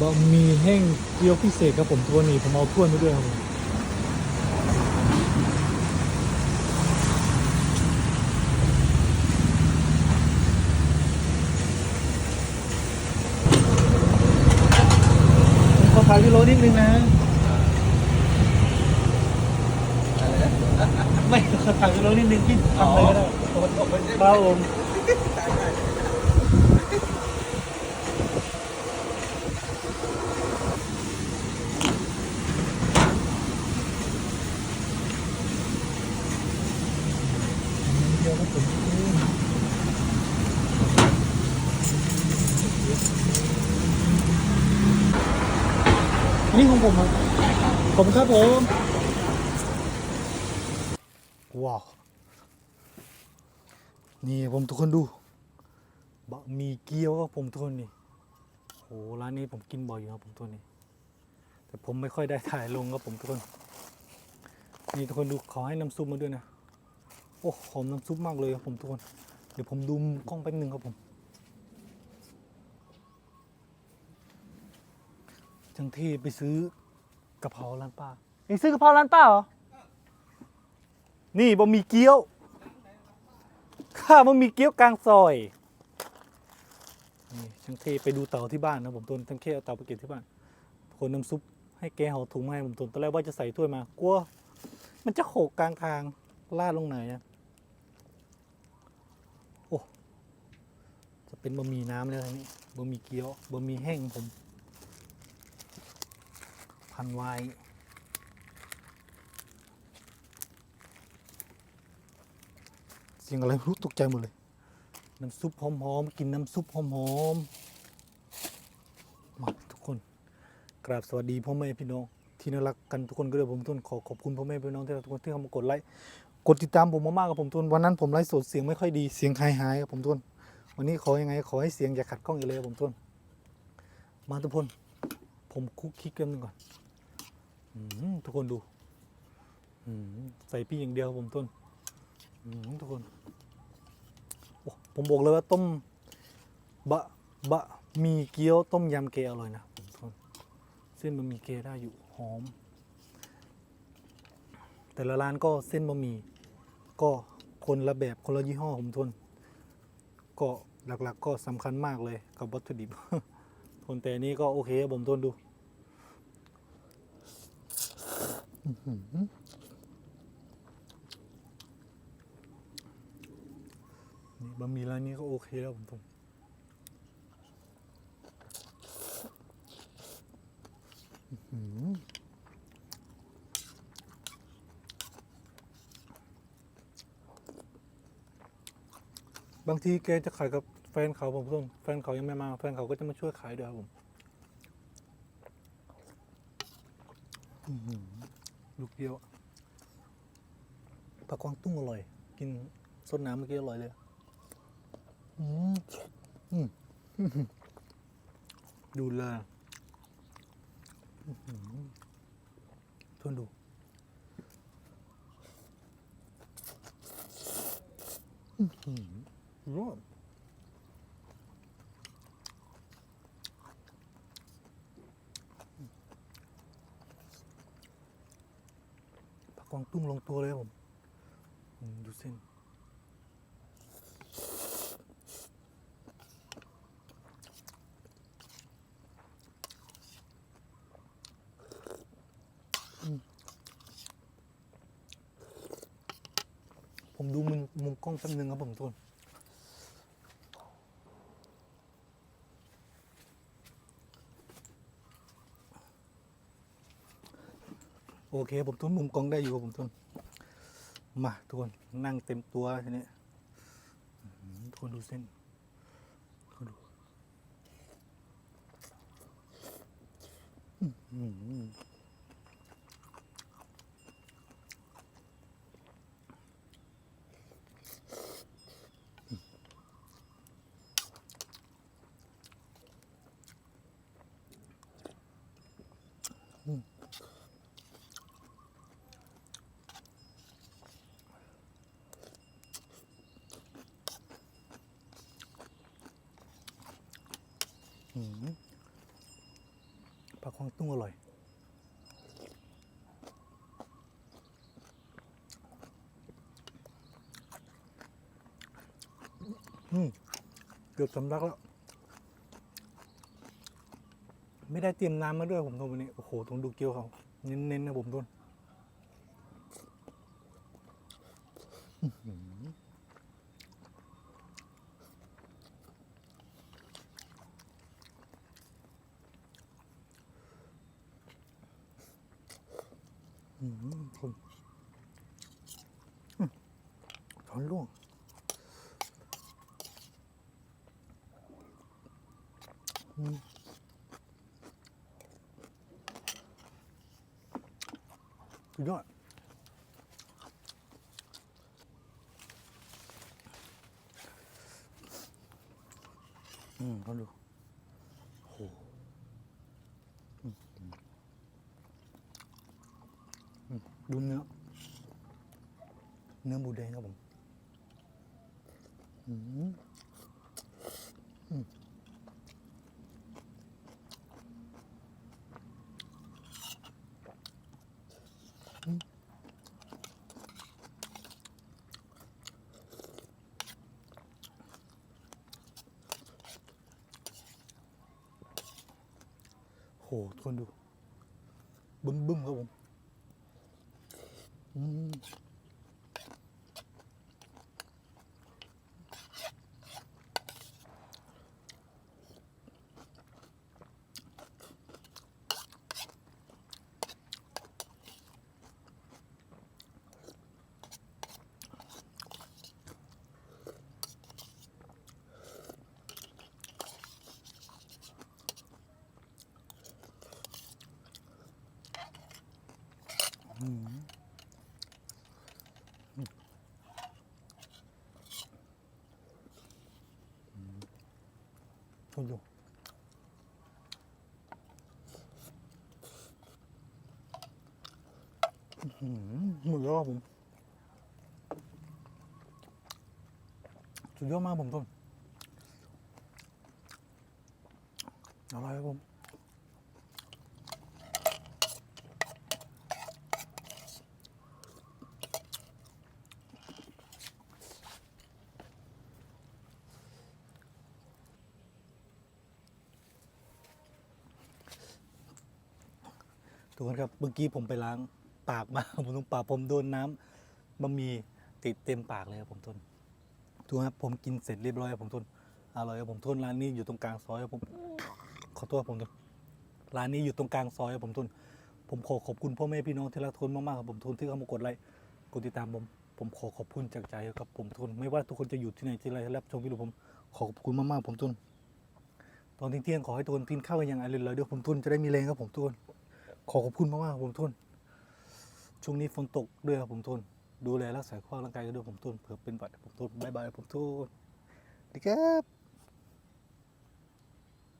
บะหมี่แห้งเกี๊ยวพิเศษครับผมตัวนี้ผมเอาถ้วยมาด้วยครับผมผมขอขายกิโลนิดนึงนะอะไรนะไม่ขอขายกิโลนิดนึงที่ทำเลยก็ได้โอ้โหไม่ใช่ครับผม ตายได้ เดี๋ยวครับผมอั นนี้ของผมครับขอบคุณครับผมว้าวนี่ผมทุกคนดูบะหมี่เกี๊ยวครับผมทุกคนนี่โหร้านนี้ผมกินบ่อยอยู่ครับผมทุกคนนี่แต่ผมไม่ค่อยได้ถ่ายลงครับผมทุกคนนี่ทุกคนดูขอให้น้ำซุปมาด้วยนะโอ้หอมน้ำซุปมากเลยครับผมทุกคน เดี๋ยวผมดูมุมกล้องแป๊บนึงครับผม จังที่ไปซื้อกะเพราร้านป้าเองซื้อกะเพราร้านป้าเหรอ นี่บะหมี่เกี๊ยว ข้าบะหมี่เกี๊ยวกลางซอย นี่จังเทไปดูเต่าที่บ้านนะผมตนจังเทเอาเต่าไปเก็บที่บ้าน คนน้ำซุปให้แกห่อถุงมาให้ผมตนตอนแรกว่าจะใส่ถ้วยมากลัว มันจะโขกกลางทางลาดลงไหนอะโอ้ จะเป็นบะหมี่น้ำแล้วทีนี้บะหมี่เกี๊ยวบะหมี่แห้งผม พันไว้เสียงอะไรรู้ตกใจหมดเลย น้ำซุปหอมๆกินน้ำซุปหอมๆมาทุกคน กราบสวัสดีพ่อแม่พี่น้อง ที่น่ารักกันทุกคนก็เลยผมทุนขอขอบคุณพ่อแม่พี่น้องที่รักทุกคนที่เข้ามากดไลค์กดติดตามผมมากๆกับผมทุนวันนั้นผมไลฟ์สดเสียงไม่ค่อยดีเสียงหายหายๆกับผมทุนวันนี้ขอยังไงขอให้เสียงอย่าขัดข้องอีกเลยผมทุนมาทุกคนผมคุกคิกกันหนึ่งก่อน ทุกคนดูใส่พี่อย่างเดียวผมทุนทุกคนผมบอกเลยว่าต้มบะบะมีเกี๊ยวต้มยำเกอร่อยนะผมทนเส้นบะหมี่เกได้อยู่หอม แต่ละร้านก็เส้นบะหมี่ก็คนละแบบคนละยี่ห้อผมทน ก็หลักๆ ก็สำคัญมากเลยกับวัตถุดิบทนแต่นี้ก็โอเคผมทนดูอื้อหือ นี่บะหมี่ร้านนี้ก็โอเคแล้วผมทนอืมบางทีแกจะขายกับแฟนเขาผมต้นแฟนเขายังไม่มา แฟนเขาก็จะมาช่วยขายด้วยครับผม ลูกเดียวปลากวางตุ้งอร่อย กินสดน้ำเมื่อกี้อร่อยเลย อืมอืมดูแลยทวนดู อื้อหือร้อน กวางตุ้งลงตัวเลยผมอืมดูเส้น ผมดูมุมมุมกล้องแป๊บนึงครับผมทุกคน โอเค ผมทุนมุมกล้องได้อยู่ผมทุนมาทุกคนนั่งเต็มตัวทีนี้ทุกคนดูเส้นดูอืม ตุ้งอร่อย อืม เกือบสำลักแล้ว ไม่ได้เตรียมน้ำมาด้วยผมทนวันนี้ โอ้โหต้องดูเกี๊ยวเขา เน้นๆนะผมทนอื้อ หืออื้อหือคุณอื้อช้อนล่วง สุดยอดอืมเขาดูโอ้โหอืมอืมอืม ดูเนื้อ เนื้อหมูแดงครับผมอืมอืมโหทุกคนดู บึ้มบึ้มครับผม อื ทุกคนดูอื้อหือหมดแล้วครับผม สุดยอดมากผมต้นอร่อยครับผม ทุกคนครับเมื่อกี้ผมไปล้างปากมาผมต้องปากผมโดนน้ำบะหมี่ติดเต็มปากเลยครับผมทนทุกคนครับผมกินเสร็จเรียบร้อยครับผมทนอร่อยครับผมทนร้านนี้อยู่ตรงกลางซอยครับผมขอโทษครับผมทนร้านนี้อยู่ตรงกลางซอยครับผมทนผมขอขอบคุณพ่อแม่พี่น้องที่รักทนมากๆครับผมทนที่เข้ามากดไลค์กดติดตามผมผมขอขอบคุณจากใจครับผมทนไม่ว่าทุกคนจะอยู่ที่ไหนที่ไรรับชมวิดีโอผมขอขอบคุณมากๆผมทนตอนเที่ยงขอให้ทุกคนกินข้าวกันอย่างอร่อยๆเดี๋ยวผมทุนจะได้มีแรงครับผมทุกคน ขอขอบคุณมากๆครับผมทุนช่วงนี้ฝนตกด้วยครับผมทุนดูแลรักษาความร่างกายกันด้วยผมทุนเผื่อเป็นบัตรผมทุนบายบายผมทุนดีครับ